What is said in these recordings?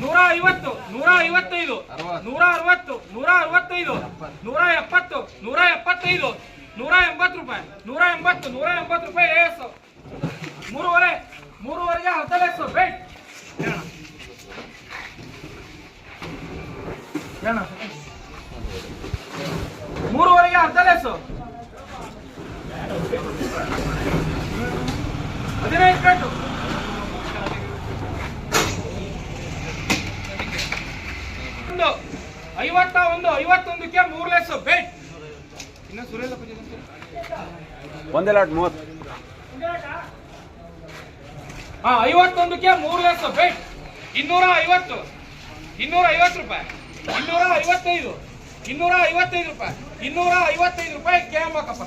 ನೂರ ಐವತ್ತು ನೂರ ಐವತ್ತೈದು ನೂರ ಅರವತ್ತು. ನೂರ ಅರವತ್ತೈದು ನೂರ ಎಪ್ಪತ್ತು ನೂರ ಎಪ್ಪತ್ತೈದು ನೂರ ಎಂಬತ್ತು ರೂಪಾಯಿ ನೂರ ಎಂಬತ್ತು ನೂರ ಎಂಬತ್ತು ರೂಪಾಯಿ ಏಸು. ಮೂರುವರೆ ಮೂರುವರೆಗೆ ಹತ್ತಲೇಸು ಹೇಳ ಮೂರುವರೆಗೆ ಹತ್ತಲೇಸು ಹದಿನೈದು ಬೇಟು ಒಂದು ಐವತ್ತ ಒಂದು ಐವತ್ತೊಂದಕ್ಕೆ ಮೂರು ಲೆಸ್ ಬೇಟ್ ಇನ್ನ ಸುರೇಂದ್ರ ಒಂದೇ ಲಾಟ್ ಮೂವತ್ತು. ಹಾ ಐವತ್ತೊಂದಕ್ಕೆ ಮೂರು ಲಕ್ಷ ಬೇಟ್ ಇನ್ನೂರ ಐವತ್ತು. ಇನ್ನೂರ ಐವತ್ತು ರೂಪಾಯಿ. ಇನ್ನೂರ ಐವತ್ತೈದು. ಇನ್ನೂರ ಐವತ್ತೈದು ರೂಪಾಯಿ. ಇನ್ನೂರ ಐವತ್ತೈದು ರೂಪಾಯಿ ಕೆ ಹಾಕಪ್ಪ.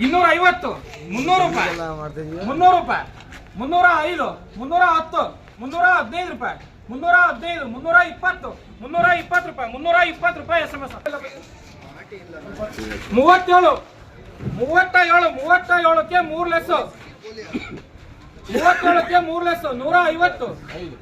ಇನ್ನೂರ ಐವತ್ತು. ಮುನ್ನೂರು ರೂಪಾಯಿ. ಮುನ್ನೂರು ರೂಪಾಯಿ. ಮುನ್ನೂರ ಐದು. ಮುನ್ನೂರ ಹತ್ತು. ಮುನ್ನೂರ ಹದಿನೈದು ರೂಪಾಯಿ. ಮುನ್ನೂರ ಹದಿನೈದು. ಮುನ್ನೂರ ಇಪ್ಪತ್ತು. ಮುನ್ನೂರ ಇಪ್ಪತ್ತು ರೂಪಾಯಿ. ಮುನ್ನೂರ ಇಪ್ಪತ್ತು ರೂಪಾಯಿ ಎಸ್ ಎಂ ಎಸ್ ಮೂವತ್ತೇಳು. ಮೂವತ್ತ ಏಳು ಮೂವತ್ತ ಏಳಕ್ಕೆ ಮೂರು ಲೆಸ್ ಮೂವತ್ತೇಳಕ್ಕೆ ಮೂರು ಲೆಸ್ ನೂರ ಐವತ್ತು.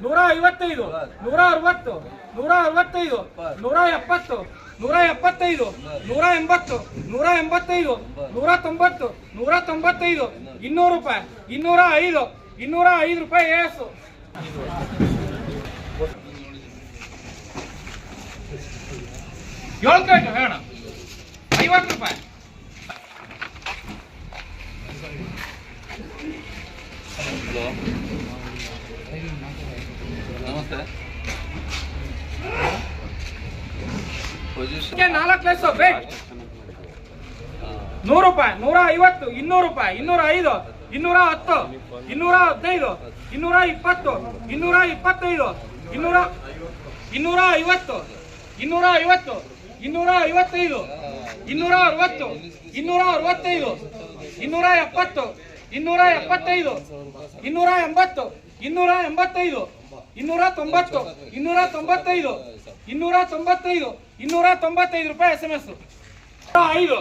ನೂರ ಐವತ್ತೈದು. ನೂರ ಅರವತ್ತು. ನೂರ ಅರವತ್ತೈದು. ನೂರ ಎಪ್ಪತ್ತು. ನೂರ ಎಪ್ಪತ್ತೈದು. ನೂರ ಎಂಬತ್ತು. ನೂರ ಎಂಬತ್ತೈದು. ನೂರ ತೊಂಬತ್ತು. ನೂರ ತೊಂಬತ್ತೈದು. ಇನ್ನೂರು ರೂಪಾಯಿ. ಇನ್ನೂರ ಐದು. ಇನ್ನೂರ ಐದು ರೂಪಾಯಿ ಏಸು. ಏಳು ಐವತ್ತು ರೂಪಾಯಿ. ನಮಸ್ತೆ. ಪೊಸಿಷನ್ ಇದಕ್ಕೆ ನಾಲ್ಕು ಲೆಸ್ಸು ಬೇಟ್ ನೂರು ರೂಪಾಯಿ ನೂರ ಐವತ್ತು ಇನ್ನೂರು ರೂಪಾಯಿ ಇನ್ನೂರ ಐದು ಇನ್ನೂರ ಹತ್ತು ಇನ್ನೂರ ಹದಿನೈದು ಇನ್ನೂರ ಇಪ್ಪತ್ತು ಇನ್ನೂರ ಇಪ್ಪತ್ತೈದು ಇನ್ನೂರ ಇನ್ನೂರ ಐವತ್ತು ಇನ್ನೂರ ಐವತ್ತು. ಇನ್ನೂರ ಐವತ್ತೈದು ಇನ್ನೂರ ಅರವತ್ತು ಇನ್ನೂರ ಅರವತ್ತೈದು ಇನ್ನೂರ ಎಪ್ಪತ್ತು ಇನ್ನೂರ ಎಪ್ಪತ್ತೈದು ಇನ್ನೂರ ಎಂಬತ್ತು ಇನ್ನೂರ ಎಂಬತ್ತೈದು ಇನ್ನೂರ ತೊಂಬತ್ತು ಇನ್ನೂರ ತೊಂಬತ್ತೈದು ಇನ್ನೂರ ತೊಂಬತ್ತೈದು ಇನ್ನೂರ ತೊಂಬತ್ತೈದು ರೂಪಾಯಿ ಎಸ್ ಎಂ ಎಸ್ ಐದು.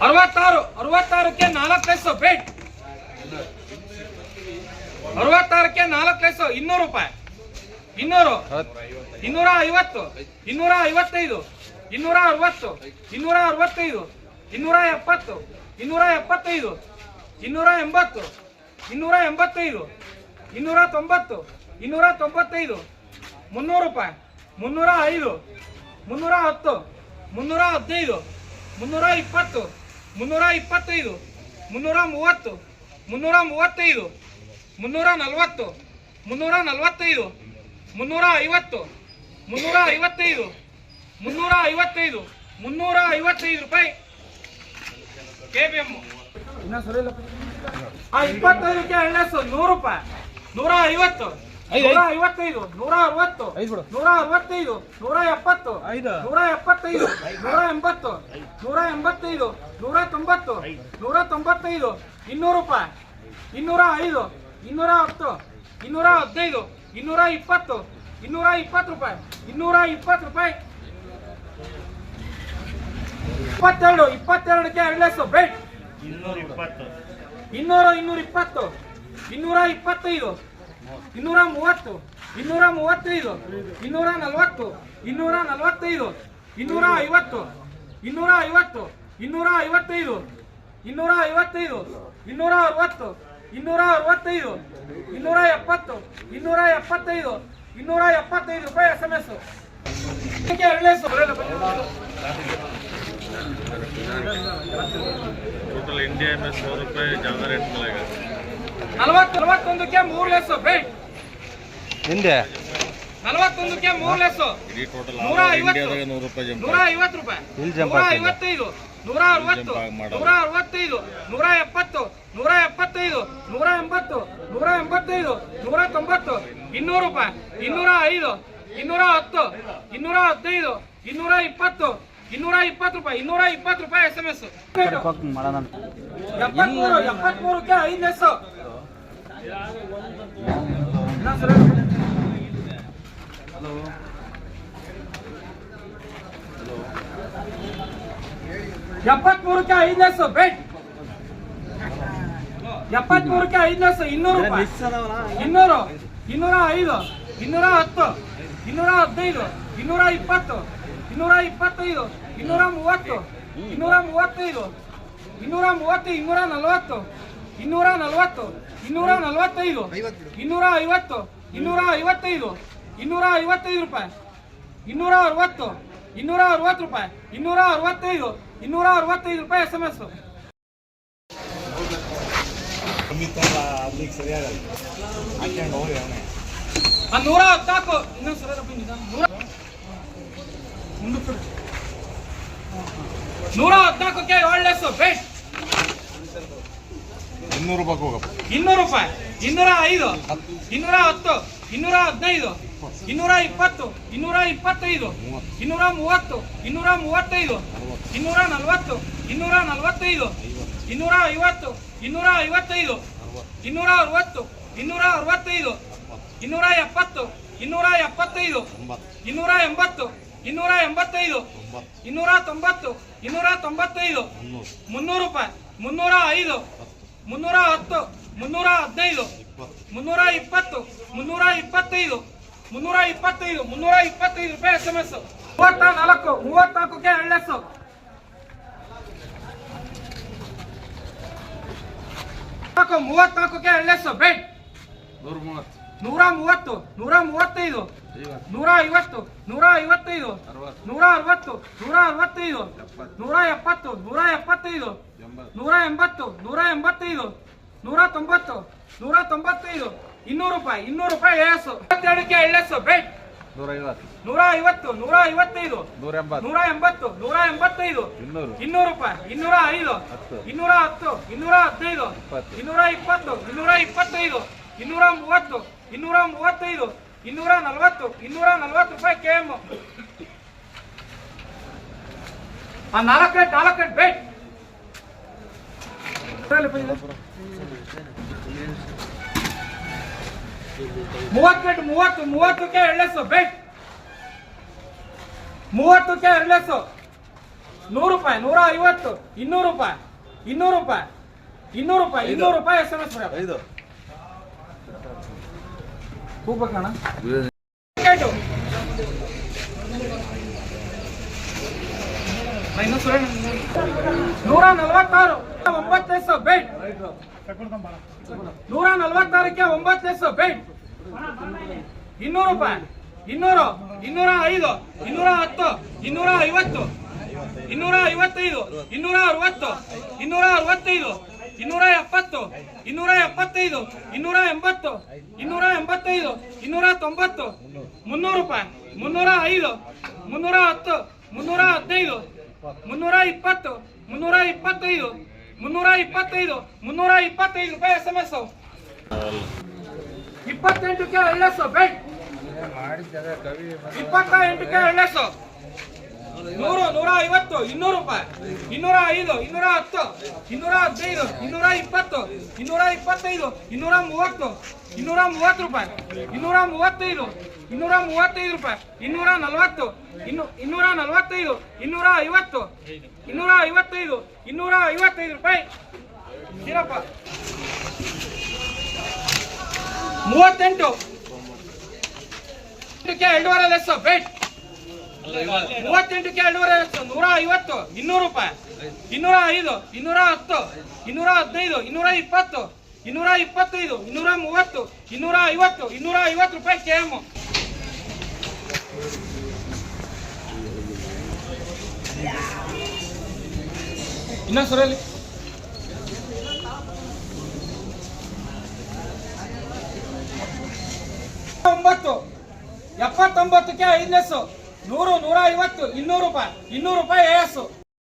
ಅರವತ್ತಾರು, ಅರವತ್ತಾರಕ್ಕೆ ನಾಲ್ಕು ಪೈಸು ಬೇಟ್ ಅರವತ್ತಾರಕ್ಕೆ ನಾಲ್ಕು ಲೈಸು ಇನ್ನೂರು ರೂಪಾಯಿ. ಇನ್ನೂರು, ಇನ್ನೂರ ಐವತ್ತು, ಇನ್ನೂರ ಐವತ್ತೈದು, ಇನ್ನೂರ ಅರವತ್ತು, ಇನ್ನೂರ ಅರವತ್ತೈದು, ಇನ್ನೂರ ಎಪ್ಪತ್ತು, ಇನ್ನೂರ ಎಪ್ಪತ್ತೈದು, ಇನ್ನೂರ ಎಂಬತ್ತು, ಇನ್ನೂರ ಎಂಬತ್ತೈದು, ಇನ್ನೂರ ತೊಂಬತ್ತು, ಇನ್ನೂರ ತೊಂಬತ್ತೈದು, ಮುನ್ನೂರು ರೂಪಾಯಿ, ಮುನ್ನೂರ ಐದು, ಮುನ್ನೂರ ಹತ್ತು, ಮುನ್ನೂರ ಹದಿನೈದು, ಮುನ್ನೂರ ಇಪ್ಪತ್ತು, ಮುನ್ನೂರ ಇಪ್ಪತ್ತೈದು, ಮುನ್ನೂರ ಮೂವತ್ತು ಮುನ್ನೂರ ಮೂವತ್ತೈದು ಮುನ್ನೂರ ನಲವತ್ತು ಮುನ್ನೂರ ನಲವತ್ತೈದು ಮುನ್ನೂರ ಐವತ್ತು ಮುನ್ನೂರ ಐವತ್ತೈದು ಮುನ್ನೂರ ಐವತ್ತೈದು ಮುನ್ನೂರ ಐವತ್ತೈದು ರೂಪಾಯಿ ಕೆ ಬಿ ಎಂ ಆ ಇಪ್ಪತ್ತೈದಕ್ಕೆ ಎಣ್ಣೆಸು ನೂರು ರೂಪಾಯಿ. ನೂರ ಐವತ್ತು ನೂರ ಐವತ್ತೈದು ನೂರ ಅರವತ್ತು ನೂರ ಅರವತ್ತೈದು ನೂರ ಎಪ್ಪತ್ತು ನೂರ ಎಪ್ಪತ್ತೈದು ನೂರ ಎಂಬತ್ತು ನೂರ ಎಂಬತ್ತೈದು ನೂರ ತೊಂಬತ್ತು ನೂರ ತೊಂಬತ್ತೈದು ಇನ್ನೂರು ರೂಪಾಯಿ ಇನ್ನೂರ ಐದು. ಇನ್ನೂರ ಹತ್ತು ಇನ್ನೂರ ಹದಿನೈದು ಇನ್ನೂರ ಇಪ್ಪತ್ತು ಇನ್ನೂರ ಇಪ್ಪತ್ತು ರೂಪಾಯಿ ಇನ್ನೂರ ಇಪ್ಪತ್ತು ರೂಪಾಯಿ ಇಪ್ಪತ್ತೆರಡು ಇಪ್ಪತ್ತೆರಡಕ್ಕೆ ಎರಡ್ಲೆಸ್ಸು ಬೇಟ್ ಇನ್ನೂರ ಇನ್ನೂರ ಇಪ್ಪತ್ತು ಇನ್ನೂರ ಇಪ್ಪತ್ತೈದು ಇನ್ನೂರ ಮೂವತ್ತು ಇನ್ನೂರ ಮೂವತ್ತೈದು ಇನ್ನೂರ ನಲವತ್ತು ಇನ್ನೂರ ನಲವತ್ತೈದು ಇನ್ನೂರ ಐವತ್ತು ಇನ್ನೂರ ಐವತ್ತು ಇನ್ನೂರ ಐವತ್ತೈದು ಇನ್ನೂರ ಐವತ್ತೈದು ಇನ್ನೂರ ಅರವತ್ತು ಇನ್ನೂರ ಅರವತ್ತೈದು ಇನ್ನೂರ ಎಪ್ಪತ್ತು ಇನ್ನೂರ ಎಪ್ಪತ್ತೈದು ಇನ್ನೂರ ಎಪ್ಪತ್ತೈದು ರೂಪಾಯಿ S M S total India में सौ रुपये ज़्यादा रेट मिलेगा ನಲವತ್ತು ನಲವತ್ತೊಂದಕ್ಕೆ ಮೂರು ಲೆಸ್ ಬೇಟ್ ಹಿಂದೆ. ನಲವತ್ತೊಂದಕ್ಕೆ ಮೂರು ಲೆಸ್ ನೂರ ಐವತ್ತು. ಇಂಡಿಯಾದಾಗ ರೂಪಾಯಿ ಜಂಪ್ ನೂರ ಐವತ್ತು ರೂಪಾಯಿ. ನೂರ. ಐವತ್ತೈದು ನೂರ ಅರವತ್ತು ನೂರ ಅರವತ್ತೈದು ನೂರ ಎಪ್ಪತ್ತು ನೂರ ಎಪ್ಪತ್ತೈದು ನೂರ ಎಂಬತ್ತು ನೂರ ಎಂಬತ್ತೈದು ನೂರ ತೊಂಬತ್ತು ಇನ್ನೂರು ರೂಪಾಯಿ. ಇನ್ನೂರ ಐದು ಇನ್ನೂರ ಹತ್ತು ಇನ್ನೂರ ಹದಿನೈದು ಇನ್ನೂರ ಇಪ್ಪತ್ತು ಇನ್ನೂರ ಇಪ್ಪತ್ತು ರೂಪಾಯಿ ಇನ್ನೂರ ಇಪ್ಪತ್ತು ರೂಪಾಯಿ ಎಸ್ ಎಂ ಎಸ್ ಎಪ್ಪತ್ಮೂರು ಎಪ್ಪತ್ಮೂರಕ್ಕೆ ಐದು ಎಸ್ ಹಲೋ ಎಪ್ಪತ್ಮೂರಕ್ಕೆ ಐದು ಬೆಟ್ ಎಪ್ಪತ್ಮೂರಕ್ಕೆ ಐದು ಲೆಸ್ ಇನ್ನೂರು ಇನ್ನೂರು ಇನ್ನೂರ ಐದು ಇನ್ನೂರ ಹತ್ತು ಇನ್ನೂರ ಹದಿನೈದು ಇನ್ನೂರ ಇಪ್ಪತ್ತು ಇನ್ನೂರ ಇಪ್ಪತ್ತೈದು ಇನ್ನೂರ ಮೂವತ್ತು ಇನ್ನೂರ ಮೂವತ್ತೈದು ಇನ್ನೂರ ಮೂವತ್ತು ಇನ್ನೂರ ನಲವತ್ತು ಇನ್ನೂರ ನಲವತ್ತು ಇನ್ನೂರ ನಲವತ್ತೈದು ಇನ್ನೂರ ಐವತ್ತು ಇನ್ನೂರ ಐವತ್ತೈದು ಇನ್ನೂರ ಐವತ್ತೈದು ರೂಪಾಯಿ. ಇನ್ನೂರ ಅರವತ್ತು ಇನ್ನೂರ ಅರವತ್ತು ರೂಪಾಯಿ ಇನ್ನೂರ ಅರವತ್ತೈದು ಇನ್ನೂರ ಅರವತ್ತೈದು ರೂಪಾಯಿ ಎಸ್ ಎಂ ಎಸ್ ನೂರ ಹತ್ತಾಕು ಇನ್ನೊಂದು ನೂರ ಹದಿನಾಲ್ಕಕ್ಕೆ ಏಳು ಬೇಟ್ ಇನ್ನೂರು ರೂಪಾಯಿ ಹೋಗಪ್ಪ ಇನ್ನೂರು ರೂಪಾಯಿ. ಇನ್ನೂರ ಐದು. ಇನ್ನೂರ ಹತ್ತು. ಇನ್ನೂರ ಹದಿನೈದು. ಇನ್ನೂರ ಇಪ್ಪತ್ತು. ಇನ್ನೂರ ಇಪ್ಪತ್ತೈದು. ಇನ್ನೂರ ಮೂವತ್ತು. ಇನ್ನೂರ ಮೂವತ್ತೈದು. ಇನ್ನೂರ ನಲವತ್ತು. ಇನ್ನೂರ ನಲವತ್ತೈದು. ಇನ್ನೂರ ಐವತ್ತು. ಇನ್ನೂರ ಐವತ್ತೈದು. ಇನ್ನೂರ ಅರವತ್ತು. ಇನ್ನೂರ ಅರವತ್ತೈದು. ಇನ್ನೂರ ಎಪ್ಪತ್ತು. ಇನ್ನೂರ ಎಪ್ಪತ್ತೈದು. ಇನ್ನೂರ ಎಂಬತ್ತು. ಇನ್ನೂರ ಎಂಬತ್ತೈದು. ಇನ್ನೂರ ತೊಂಬತ್ತು. ಇನ್ನೂರ ತೊಂಬತ್ತೈದು. ಮುನ್ನೂರು ರೂಪಾಯಿ. ಮುನ್ನೂರ ಐದು. ಮುನ್ನೂರ ಹತ್ತು ಮುನ್ನೂರ ಹದಿನೈದು ಮುನ್ನೂರ ಇಪ್ಪತ್ತು ಮುನ್ನೂರ ಇಪ್ಪತ್ತೈದು ಮುನ್ನೂರ ಇಪ್ಪತ್ತೈದು ಮುನ್ನೂರ ಇಪ್ಪತ್ತೈದು ರೂಪಾಯಿ ಎಸ್ ಎಂ ಎಸ್ ಮೂವತ್ತ ನಾಲ್ಕು ಮೂವತ್ನಾಲ್ಕಕ್ಕೆ ಎಳ್ಳೆಸ್ಸು ನಾಲ್ಕು ಮೂವತ್ನಾಲ್ಕಕ್ಕೆ ಎಳ್ಳೆಸ್ಸು ಬೇಟ್ ನೂರ ಮೂವತ್ತು. ನೂರ ಮೂವತ್ತು ನೂರ ಮೂವತ್ತೈದು. ನೂರ ಐವತ್ತು ನೂರ ಐವತ್ತೈದು ಅರವತ್ತು ನೂರ ಅರವತ್ತು ನೂರ ಅರವತ್ತೈದು ನೂರ ಎಪ್ಪತ್ತು ನೂರ ಎಪ್ಪತ್ತೈದು ಎಂಬತ್ತು ನೂರ ಎಂಬತ್ತು ನೂರ ಎಂಬತ್ತೈದು ನೂರ ತೊಂಬತ್ತು ನೂರ ತೊಂಬತ್ತೈದು ಇನ್ನೂರು ರೂಪಾಯಿ ಇನ್ನೂರು ರೂಪಾಯಿ ಏಸು ಇಪ್ಪತ್ತೆರಡಕ್ಕೆ ಎಳ್ಳೆಸು ಬೇಟ್ ನೂರ ಐವತ್ತು ನೂರ ಐವತ್ತು ನೂರ ಐವತ್ತೈದು ನೂರ ಎಂಬತ್ತು ನೂರ ಎಂಬತ್ತು ನೂರ ಎಂಬತ್ತೈದು ಇನ್ನೂರು ಇನ್ನೂರು ರೂಪಾಯಿ ಇನ್ನೂರ ಐದು ಹತ್ತು ಇನ್ನೂರ ಹತ್ತು ಇನ್ನೂರ ಹದಿನೈದು ಇಪ್ಪತ್ತು ಇನ್ನೂರ ಇಪ್ಪತ್ತು ಇನ್ನೂರ ಇಪ್ಪತ್ತೈದು ಇನ್ನೂರ ಮೂವತ್ತು ಇನ್ನೂರ ಮೂವತ್ತೈದು ಇನ್ನೂರ ನಲವತ್ತು, ಇನ್ನೂರ ನಲ್ವತ್ತು ರೂಪಾಯಿ ಕೆ ಎಂ ಆ ನಾಲ್ಕು ರೇಟ್ ನಾಲ್ಕು ರೇಟ್ ಬೇಟ್ ಮೂವತ್ತು ರೇಟ್ ಮೂವತ್ತು ಮೂವತ್ತಕ್ಕೆ ಎರಡ್ಲೆಸ್ಸು ಬೇಟ್ ಮೂವತ್ತಕ್ಕೆ ಎರಡ್ಲೆಸ್ಸು ನೂರು ರೂಪಾಯಿ, ನೂರ ಐವತ್ತು, ಇನ್ನೂರು ರೂಪಾಯಿ ಇನ್ನೂರು ರೂಪಾಯಿ ಇನ್ನೂರು ರೂಪಾಯಿ ಇನ್ನೂರು ರೂಪಾಯಿ ಎಸ್ ಎಂ ಎಸ್ ನೂರ ನಲವತ್ತಾರು. ಒಂಬತ್ತು ಬೇಟ್ ನೂರ ನಲವತ್ತಾರಕ್ಕೆ ಒಂಬತ್ತು ಬೇಟ್ ಇನ್ನೂರು ರೂಪಾಯಿ. ಇನ್ನೂರು, ಇನ್ನೂರ ಐದು, ಇನ್ನೂರ ಹತ್ತು, ಇನ್ನೂರ ಐವತ್ತು, ಇನ್ನೂರ ಐವತ್ತೈದು, ಇನ್ನೂರ ಅರವತ್ತು, ಇನ್ನೂರ ಅರವತ್ತೈದು. ಇನ್ನೂರ ಎಪ್ಪತ್ತು ಇನ್ನೂರ ಎಪ್ಪತ್ತೈದು ಇನ್ನೂರ ಎಂಬತ್ತು ಇನ್ನೂರ ಎಂಬತ್ತೈದು ಇನ್ನೂರ ತೊಂಬತ್ತು ಮುನ್ನೂರು ರೂಪಾಯಿ ಮುನ್ನೂರ ಐದು ಮುನ್ನೂರ ಹತ್ತು ಮುನ್ನೂರ ಹದಿನೈದು ಮುನ್ನೂರ ಇಪ್ಪತ್ತು ಮುನ್ನೂರ ಇಪ್ಪತ್ತೈದು ಮುನ್ನೂರ ಇಪ್ಪತ್ತೈದು ಮುನ್ನೂರ ಇಪ್ಪತ್ತೈದು ರೂಪಾಯಿ ಎಸ್ ಎಂ ಎಸ್ ಇಪ್ಪತ್ತೆಂಟಕ್ಕೆ ಎಳ್ಳೆಸು ಬೇಟ್ ಇಪ್ಪತ್ತ ಎಂಟಕ್ಕೆ ಎಳ್ಳೆಸು ನೂರು ನೂರ ಐವತ್ತು ಇನ್ನೂರು ರೂಪಾಯಿ. ಇನ್ನೂರ ಐದು ಇನ್ನೂರ ಹತ್ತು ಇನ್ನೂರ ಹದಿನೈದು ಇನ್ನೂರ ಇಪ್ಪತ್ತು ಇನ್ನೂರ ಇಪ್ಪತ್ತೈದು ಇನ್ನೂರ ಮೂವತ್ತು ಇನ್ನೂರ ಮೂವತ್ತು ರೂಪಾಯಿ. ಇನ್ನೂರ ಮೂವತ್ತೈದು ಇನ್ನೂರ ಮೂವತ್ತೈದು ರೂಪಾಯಿ. ಇನ್ನೂರ ನಲವತ್ತು ಇನ್ನು ಇನ್ನೂರ ನಲವತ್ತೈದು ಇನ್ನೂರ ಐವತ್ತು ಇನ್ನೂರ ಐವತ್ತೈದು ಇನ್ನೂರ ಐವತ್ತೈದು ರೂಪಾಯಿ. ಇರಪ್ಪ. ಮೂವತ್ತೆಂಟು. ಎರಡೂವರೆ ಲೆಸ್ ಬೇಟ್. ಮೂವತ್ತೆಂಟಕ್ಕೆ ಎರಡೂವರೆ ಲೆಸ್ ನೂರ ಐವತ್ತು ಇನ್ನೂರು ರೂಪಾಯಿ. ಇನ್ನೂರ ಐದು ಇನ್ನೂರ ಹತ್ತು ಇನ್ನೂರ ಹದಿನೈದು ಇನ್ನೂರ ಇಪ್ಪತ್ತು ಇನ್ನೂರ ಇಪ್ಪತ್ತೈದು ಇನ್ನೂರ ಮೂವತ್ತು ಇನ್ನೂರ ಐವತ್ತು ಇನ್ನೂರ ಐವತ್ತು ರೂಪಾಯಿ ಕೆ ಎಂ ಇನ್ನೊಂದು ಸರಲ್ಲಿ ಒಂಬತ್ತು ಎಪ್ಪತ್ತೊಂಬತ್ತಕ್ಕೆ ಐದನೇಸು ನೂರು ನೂರ ಐವತ್ತು ಇನ್ನೂರು ರೂಪಾಯಿ ಇನ್ನೂರು ರೂಪಾಯಿ ಏಸು